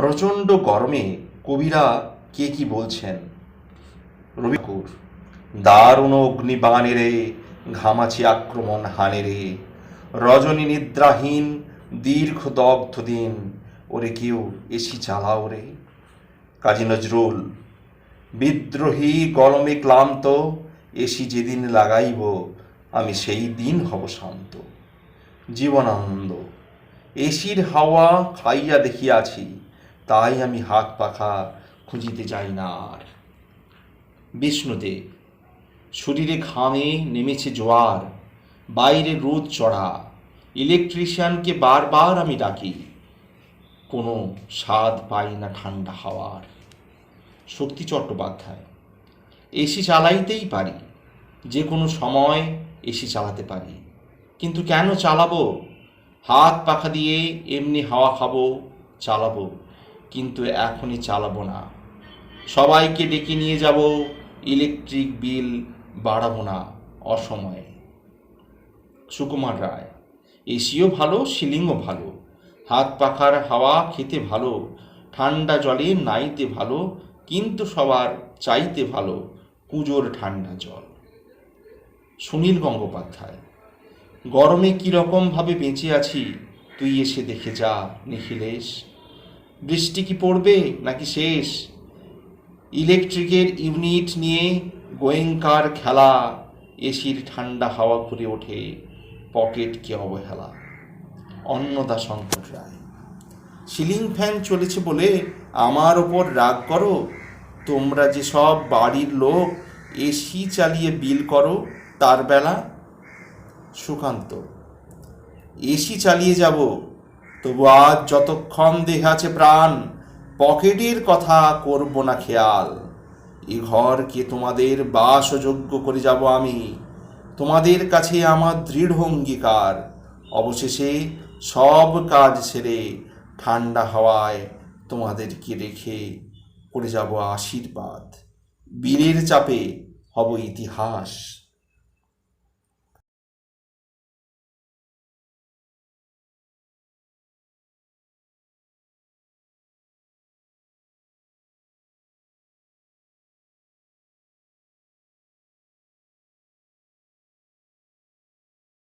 প্রচণ্ড গরমে কবিরা কে কি বলছেন? রবি দারুণ অগ্নিবাণে রে, ঘামাচি আক্রমণ হানে রে। রজনী নিদ্রাহীন, দীর্ঘ দগ্ধ দিন, ওরে কেউ এসি চালাও রে। কাজী নজরুল, বিদ্রোহী গরমে ক্লান্ত, এসি যেদিন লাগাইব, আমি সেই দিন হব শান্ত। জীবনানন্দ, এসির হাওয়া খাইয়া দেখিয়াছি তাই আমি হাত পাখা খুঁজিতে যাই না আর। বিষ্ণুদেব শরীরে ঘামে নেমেছে জোয়ার, বাইরে রোদ চড়া, ইলেকট্রিশিয়ানকে বারবার আমি ডাকি, কোনো স্বাদ পাই না ঠান্ডা হাওয়ার। শক্তি চট্টোপাধ্যায় এসি চালাইতেই পারি যে কোনো সময় এসি চালাতে পারি, কিন্তু কেন চালাবো? হাত পাখা দিয়ে এমনি হাওয়া খাব, চালাবো কিন্তু এখনই চালাবো না। সবাইকে ডেকে নিয়ে যাব, ইলেকট্রিক বিল বাড়াবো না অসময়ে। সুকুমার রায়, এসিও ভালো, সিলিংও ভালো, হাত পাখার হাওয়া খেতে ভালো, ঠান্ডা জলে নাইতে ভালো, কিন্তু সবার চাইতে ভালো কুজোর ঠান্ডা জল। সুনীল গঙ্গোপাধ্যায়, গরমে কীরকমভাবে বেঁচে আছি, তুই এসে দেখে যা, নিখিলেশ। বৃষ্টি কি পড়বে নাকি শেষ? ইলেকট্রিকের ইউনিট নিয়ে গোয়েঙ্কার খেলা। এসির ঠান্ডা হাওয়া করে ওঠে পকেটকে অবহেলা অন্নদা শঙ্কর রায়। সিলিং ফ্যান চলেছে বলে আমার ওপর রাগ করো? তোমরা যে সব বাড়ির লোক এসি চালিয়ে বিল করো, তার বেলা? সুকান্ত, এসি চালিয়ে যাব। তবু আজ যতক্ষণ দেহে আছে প্রাণ, পকেটের কথা করব না খেয়াল। এ ঘরকে তোমাদের বাসযোগ্য করে যাব আমি। তোমাদের কাছে আমার দৃঢ় অঙ্গীকার। অবশেষে সব কাজ সেরে ঠান্ডা হাওয়ায় তোমাদেরকে রেখে করে যাব আশীর্বাদ। বীরের চাপে হব ইতিহাস।